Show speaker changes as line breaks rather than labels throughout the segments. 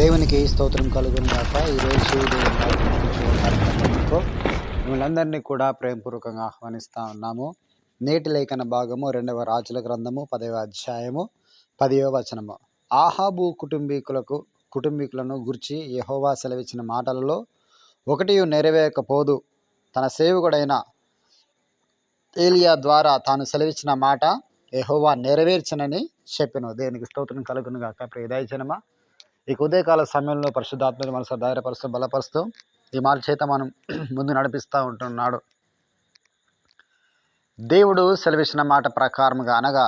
దేవునికి స్తోత్రం కలుగును గాక. ఈరోజు దేవుని వాక్యం కూడా ప్రేమపూర్వకంగా ఆహ్వానిస్తూ ఉన్నాము. నేటి లేఖన భాగము రెండవ రాజుల గ్రంథము పదవ అధ్యాయము పదవ వచనము. ఆహాబు కుటుంబీకులకు కుటుంబీకులను గురించి యహోవా సెలవిచ్చిన మాటలలో ఒకటి నెరవేరకపోదు. తన సేవకుడైన ఏలియా ద్వారా తాను సెలవిచ్చిన మాట యహోవా నెరవేర్చనని చెప్పిన. దేవునికి స్తోత్రం కలుగును గాక. ప్రియదాయ జనమా ఈ ఉదయకాల సమయంలో పరిశుద్ధాత్మని మనసు ధైర్యపరుస్తూ బలపరుస్తూ ఈ మాట చేత మనం ముందు నడిపిస్తూ ఉంటున్నాడు. దేవుడు సెలవిచ్చిన మాట ప్రకారముగా అనగా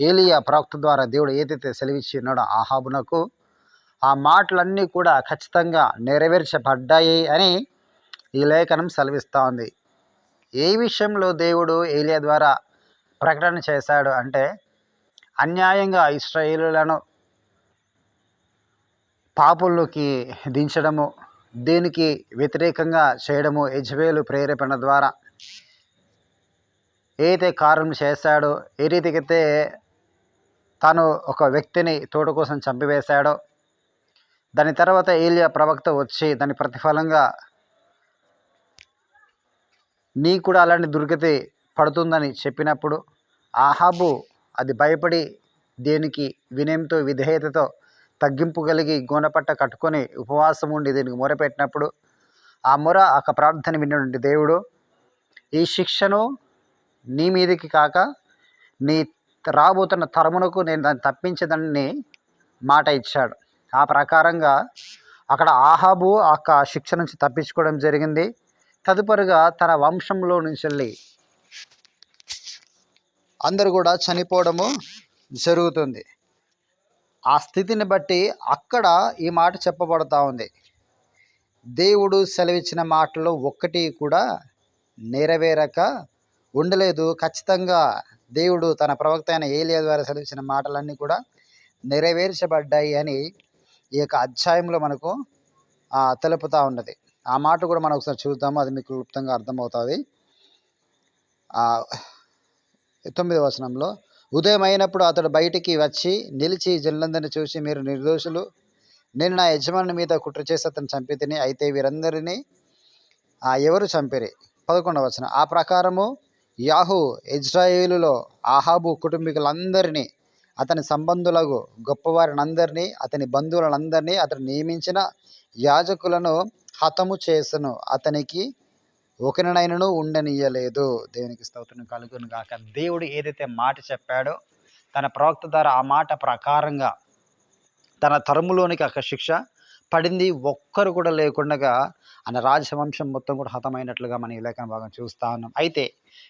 ఏలియా ప్రవక్త ద్వారా దేవుడు ఏదైతే సెలవిచ్చి ఉన్నాడో ఆహాబునకు ఆ మాటలన్నీ కూడా ఖచ్చితంగా నెరవేర్చబడ్డాయి అని ఈ లేఖనం సెలవిస్తూ ఉంది. ఏ విషయంలో దేవుడు ఏలియా ద్వారా ప్రకటన చేశాడు అంటే అన్యాయంగా ఇస్రాయేలులను పాపుల్లోకి దించడము దీనికి వ్యతిరేకంగా చేయడము యజ్వేలు ప్రేరేపణ ద్వారా ఏదైతే కారణం చేశాడో ఏ రీతికైతే తాను ఒక వ్యక్తిని తోట కోసం చంపివేశాడో దాని తర్వాత ఏలియా ప్రవక్త వచ్చి దాని ప్రతిఫలంగా నీ కూడా అలాంటి దుర్గతి పడుతుందని చెప్పినప్పుడు ఆహాబు అది భయపడి దేనికి వినయంతో విధేయతతో తగ్గింపు కలిగి గోనపట్ట కట్టుకొని ఉపవాసం ఉండి దీనికి మొరపెట్టినప్పుడు ఆ మొర ఒక ప్రార్థన విన్నటువంటి దేవుడు ఈ శిక్షను నీ మీదకి కాక నీ రాబోతున్న తరమునకు నేను దాన్ని తప్పించదని మాట ఇచ్చాడు. ఆ ప్రకారంగా అక్కడ ఆహాబు ఆ శిక్ష నుంచి తప్పించుకోవడం జరిగింది. తదుపరిగా తన వంశంలో నుంచి వెళ్ళి అందరూ కూడా చనిపోవడము జరుగుతుంది. ఆ స్థితిని బట్టి అక్కడ ఈ మాట చెప్పబడతా ఉంది. దేవుడు సెలవిచ్చిన మాటలో ఒక్కటి కూడా నెరవేరక ఉండలేదు. ఖచ్చితంగా దేవుడు తన ప్రవక్త అయిన ఏలియా ద్వారా సెలవిచ్చిన మాటలన్నీ కూడా నెరవేర్చబడ్డాయి అని ఈ యొక్క అధ్యాయంలో మనకు తెలుపుతూ ఉన్నది. ఆ మాట కూడా మనం ఒకసారి చూద్దాము. అది మీకు క్లుప్తంగా అర్థమవుతుంది. తొమ్మిది వచనంలో ఉదయం అయినప్పుడు అతడు బయటికి వచ్చి నిలిచి జనులందరిని చూసి మీరు నిర్దోషులు. నేను నా యజమాని మీద కుట్ర చేసి అతను చంపి తిని అయితే వీరందరినీ ఆ, ఎవరు చంపిరి? పదకొండవ వచనం. ఆ ప్రకారము యాహు ఇజ్రాయేలులో ఆహాబు కుటుంబీకులందరినీ అతని సంబంధులకు గొప్పవారినందరినీ అతని బంధువులందరినీ అతను నియమించిన యాజకులను హతము చేసను. అతనికి ఒకరినైనను ఉండనీయలేదు. దేవునికి స్తోత్రం కలుగును గాక. దేవుడు ఏదైతే మాట చెప్పాడో తన ప్రవక్త ద్వారా ఆ మాట ప్రకారంగా తన తరములోనికి ఒక శిక్ష పడింది. ఒక్కరు కూడా లేకుండా ఆయన రాజవంశం మొత్తం కూడా హతమైనట్లుగా మనం ఈ లేఖన భాగం చూస్తా ఉన్నాం. అయితే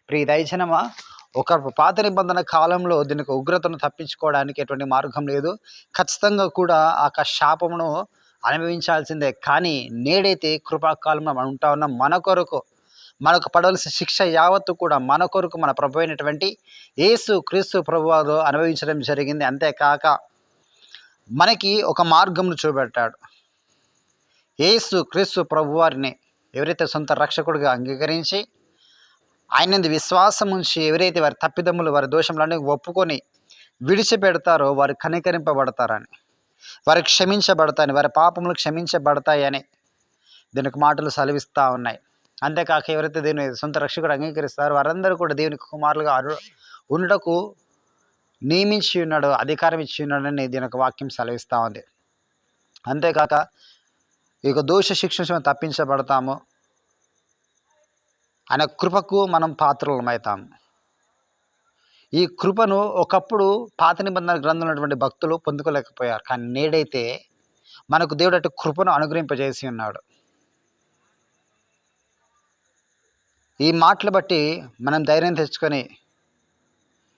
ప్రియ దైజనమ ఒక పాత నిబంధన కాలంలో దీనికి ఉగ్రతను తప్పించుకోవడానికి ఎటువంటి మార్గం లేదు. ఖచ్చితంగా కూడా ఆ యొక్క శాపమును అనుభవించాల్సిందే. కానీ నేడైతే కృపాకాలంలో మనం ఉంటా ఉన్న. మన కొరకు మనకు పడవలసిన శిక్ష యావత్తు కూడా మన కొరకు మన ప్రభు అయినటువంటి యేసు క్రీస్తు ప్రభువారు అనుభవించడం జరిగింది. అంతేకాక మనకి ఒక మార్గంను చూపెట్టాడు. యేసు క్రీస్తు ప్రభువారిని ఎవరైతే సొంత రక్షకుడిగా అంగీకరించి ఆయన విశ్వాసం ఉంచి ఎవరైతే వారి తప్పిదమ్ములు వారి దోషములన్నీ ఒప్పుకొని విడిచిపెడతారో వారు కనికరింపబడతారని వారు క్షమించబడతాయని వారి పాపములు క్షమించబడతాయని దీనికి మాటలు సెలవిస్తూ ఉన్నాయి. అంతేకాక ఎవరైతే దేవుని సొంత రక్షకుడు అంగీకరిస్తారో వారందరూ కూడా దేవునికి కుమారులుగా ఉండటకు నియమించి ఉన్నాడు అధికారం ఇచ్చి ఉన్నాడని దీని యొక్క వాక్యం సెలవిస్తూ ఉంది. అంతేకాక ఈ యొక్క దోష శిక్ష తప్పించబడతాము ఆయన కృపకు మనం పాత్రలమవుతాము ఈ కృపను ఒకప్పుడు పాత నిబంధన గ్రంథంలో ఉన్నటువంటి భక్తులు పొందుకోలేకపోయారు. కానీ నేడైతే మనకు దేవుడు అటు కృపను అనుగ్రహింపజేసి ఉన్నాడు. ఈ మాటలు బట్టి మనం ధైర్యం తెచ్చుకొని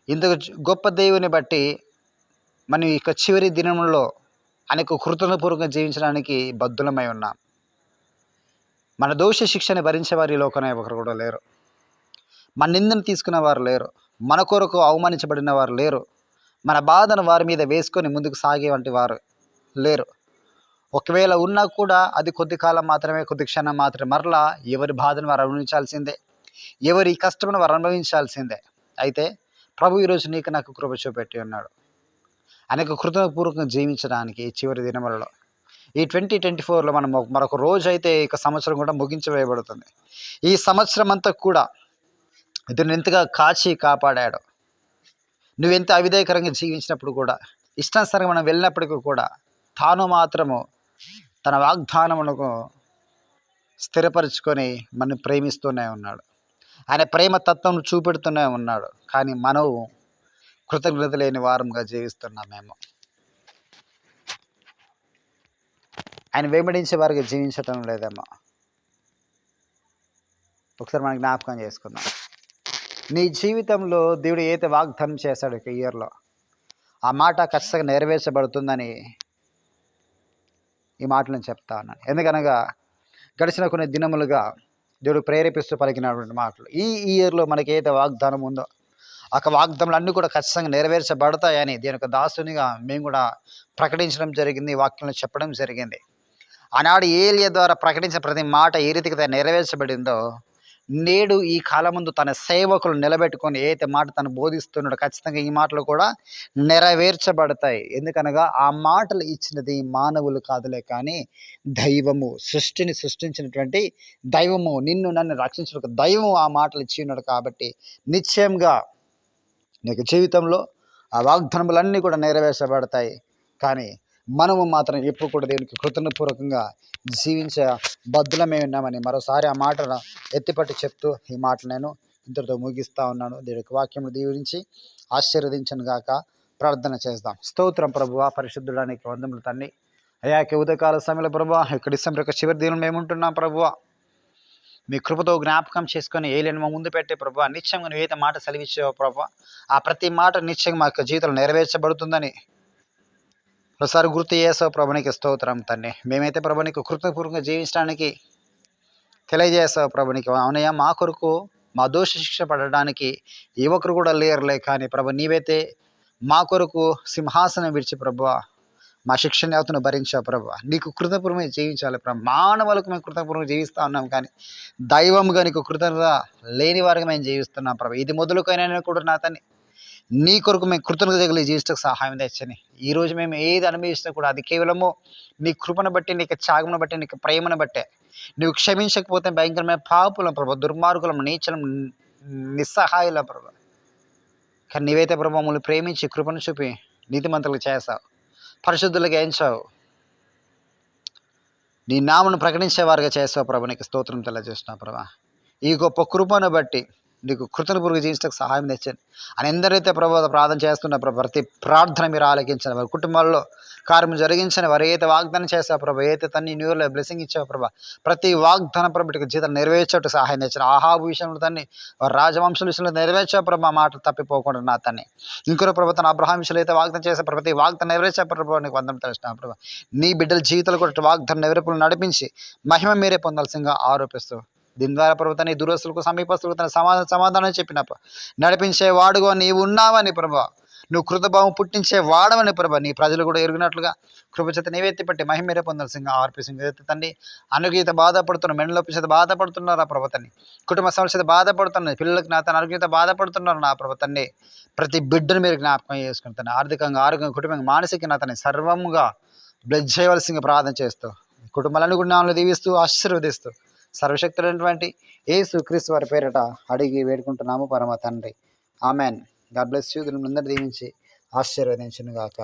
ఇంత గొప్ప దేవుని బట్టి మనం ఈ చివరి దినంలో అనేక కృతజ్ఞపూర్వకంగా జీవించడానికి బద్ధులమై ఉన్నాం. మన దోష శిక్షని భరించేవారు ఈ లోకనే ఒకరు కూడా లేరు. మన నిందను తీసుకున్న వారు లేరు. మన కొరకు అవమానించబడిన వారు లేరు. మన బాధను వారి మీద వేసుకొని ముందుకు సాగే వంటి వారు లేరు. ఒకవేళ ఉన్నా కూడా అది కొద్ది కాలం మాత్రమే కొద్ది క్షణం మాత్రమే. మరలా ఎవరి బాధను వారు అనుభవించాల్సిందే. ఎవరి కష్టమును వారు అనుభవించాల్సిందే. అయితే ప్రభు ఈరోజు నీకు నాకు కృప చూపెట్టి ఉన్నాడు. అనేక కృతజ్ఞపూర్వకంగా జీవించడానికి ఈ చివరి దినములలో. ఈ ట్వంటీ ట్వంటీ ఫోర్లో మనం మరొక రోజు అయితే ఇక సంవత్సరం కూడా ముగించవేయబడుతుంది ఈ సంవత్సరం అంతా కూడా ఇతను ఎంతగా కాచి కాపాడాడు. నువ్వెంత అవిధేయకరంగా జీవించినప్పుడు కూడా ఇష్టానుసారంగా మనం వెళ్ళినప్పటికీ కూడా తాను మాత్రము తన వాగ్దానమునకు స్థిరపరుచుకొని మనం ప్రేమిస్తూనే ఉన్నాడు. ఆయన ప్రేమ తత్వం చూపెడుతూనే ఉన్నాడు. కానీ మనం కృతజ్ఞత లేని వారంగా జీవిస్తున్నాం మేము. ఆయన వెంబడించే వారికి జీవించటం లేదేమో ఒకసారి మనం జ్ఞాపకం చేసుకుందాం. నీ జీవితంలో దేవుడు ఏదైతే వాగ్దానం చేశాడు ఒక ఇయర్లో ఆ మాట ఖచ్చితంగా నెరవేర్చబడుతుందని ఈ మాటలను చెప్తా ఉన్నాను. ఎందుకనగా గడిచిన కొన్ని దినములుగా దేవుడు ప్రేరేపిస్తూ పలికినటువంటి మాటలు. ఈ ఇయర్లో మనకి ఏదైతే వాగ్దానం ఉందో ఆ వాగ్దానాలు అన్నీ కూడా ఖచ్చితంగా నెరవేర్చబడతాయని దీని యొక్క దాసునిగా మేము కూడా ప్రకటించడం జరిగింది ఈ వాక్యంలో చెప్పడం జరిగింది. ఆనాడు ఏలియ ద్వారా ప్రకటించిన ప్రతి మాట ఏ రీతిగా నెరవేర్చబడిందో నేడు ఈ కాలం ముందు తన సేవకులు నిలబెట్టుకొని ఏదైతే మాట తను బోధిస్తున్నాడో ఖచ్చితంగా ఈ మాటలు కూడా నెరవేర్చబడతాయి. ఎందుకనగా ఆ మాటలు ఇచ్చినది మానవులు కాదులే కానీ దైవము సృష్టిని సృష్టించినటువంటి దైవము నిన్ను నన్ను రక్షించిన ఒక దైవము ఆ మాటలు ఇచ్చి ఉన్నాడు కాబట్టి నిశ్చయంగా నీకు జీవితంలో ఆ వాగ్దానములన్నీ కూడా నెరవేర్చబడతాయి. కానీ మనము మాత్రం ఎప్పుడు కూడా దేవునికి కృతజ్ఞపూర్వకంగా జీవించే బద్దులమే ఉన్నామని మరోసారి ఆ మాటను ఎత్తిపట్టి చెప్తూ ఈ మాట నేను ఇంతటితో ముగిస్తూ ఉన్నాను. దేవుడికి వాక్యం దీవించి ఆశీర్వదించను గాక. ప్రార్థన చేద్దాం. స్తోత్రం ప్రభువ పరిశుద్ధుడానికి వందములు తన్ని. అయాక ఉదయకాల సమయంలో ప్రభువ ఇక్కడ డిసెంబర్ యొక్క చివరి దినం మేము ఉంటున్నాం ప్రభువ. మీ కృపతో జ్ఞాపకం చేసుకొని ఏలేని మా ముందు పెట్టే ప్రభు నిత్యంగా నువ్వు ఏదైతే మాట సెలవిచ్చావో ప్రభు ఆ ప్రతి మాట నిత్యంగా మా యొక్క జీవితంలో నెరవేర్చబడుతుందని ఒకసారి గుర్తు చేసావు ప్రభునికి స్తోత్రం తండ్రి మేమైతే ప్రభు నీకు కృతజ్ఞపూర్వకంగా జీవించడానికి తెలియజేసావు ప్రభునికి అవునయ్యా మా కొరకు మా దోష శిక్ష పడడానికి ఏ ఒక్కరు కూడా లేరులే కానీ ప్రభు నీవైతే మా కొరకు సింహాసనం విడిచి ప్రభు మా శిక్షణ యావతను భరించావు ప్రభు. నీకు కృతపూర్వకంగా జీవించాలి ప్రభు. మానవులకు మేము కృతపూర్వం జీవిస్తూ ఉన్నాం కానీ దైవముగా నీకు కృతజ్ఞత లేని వారికి మేము జీవిస్తున్నాం ప్రభు. ఇది మొదలుకైనా కూడా నా తన్ని నీ కొరకు మేము కృతజ్ఞత కలిగి జీవిస్తకు సహాయం తెచ్చని ఈ రోజు మేము ఏది అనుభవిస్తున్నా కూడా అది కేవలము నీ కృపను బట్టి నీకు త్యాగమును బట్టి నీకు ప్రేమను బట్టే. నువ్వు క్షమించకపోతే భయంకరమైన పాపులం ప్రభు దుర్మార్గులం నీచలం నిస్సహాయులం ప్రభు. కానీ నీవైతే ప్రభు మమ్మల్ని ప్రేమించి కృపను చూపి నీతిమంతులకు చేసావు పరిశుద్ధులకు ఏంచావు నీ నామను ప్రకటించేవారుగా చేసావు ప్రభు. నీకు స్తోత్రం తెలియజేస్తున్నావు ప్రభా. ఈ గొప్ప కృపను బట్టి నీకు కృతజ్ఞపూర్వక జీవించడానికి సహాయం తెచ్చండి. అని ఎందరైతే ప్రభు ప్రార్థన చేస్తున్న ప్రతి ప్రార్థన మీరు ఆలకించిన వారి కుటుంబాల్లో కార్యం జరిగించిన వారు ఏదైతే వాగ్దానం చేసావు ప్రభు ఏదైతే తన్ని న్యూ ఇయర్లో బ్లెస్సింగ్ ఇచ్చావు ప్రభా ప్రతి వాగ్దాన ప్రభుకి జీతం నెరవేర్చేట్టు సహాయం తెచ్చిన ఆహాబు విషయంలో తన్ని వారి రాజవంశం విషయంలో నెరవేర్చావు ప్రభా మాట తప్పిపోకుండా నా తన్ని. ఇంకొక ప్రభు తన అబ్రహాం విషయంలో అయితే వాగ్దానం చేసే ప్రతి వాగ్దానం నెరవేర్చా ప్రభు నీకు వందం తెలిసిన ప్రభు. నీ బిడ్డల జీవితాలు కూడా వాగ్దానం నెరవేర్పులు నడిపించి మహిమ మీరే పొందాల్సిందిగా ఆరోపిస్తూ దీని ద్వారా ప్రభు తన దురస్తులకు సమీపస్తులకు తన సమాధానం సమాధానం చెప్పినప్పుడు నడిపించే వాడుగా నీవు ఉన్నావని ప్రభు. నువ్వు కృతభావం పుట్టించే వాడవని ప్రభా. నీ ప్రజలు కూడా ఎరిగినట్లుగా కృపచేత నీవెత్తి పట్టి మహిమ సింగ ఆర్పి ఆర్పిసింగ్ తండ్రి. అనుగీత బాధపడుతున్నారు మెండలోపి చేత బాధపడుతున్నారు ఆ కుటుంబ సమస్య బాధపడుతున్నది పిల్లలకు నా తన అనుగీత బాధపడుతున్నారు నా ప్రభుత్వాన్ని ప్రతి బిడ్డను మీరు జ్ఞాపకం చేసుకుంటాను ఆర్థికంగా ఆరోగ్యంగా కుటుంబంగా మానసిక నా తన సర్వముగా బ్లడ్ చేయవలసిందిగా ప్రార్థన చేస్తూ కుటుంబాలను కూడా నామలు దీవిస్తూ ఆశీర్వదిస్తూ సర్వశక్తులైనటువంటి ఏ సుక్రీస్తు వారి పేరిట అడిగి వేడుకుంటున్నాము పరమ తండ్రి. ఆమెన్. God bless you. దీని ముందర దీవించి ఆశీర్వదించును గాక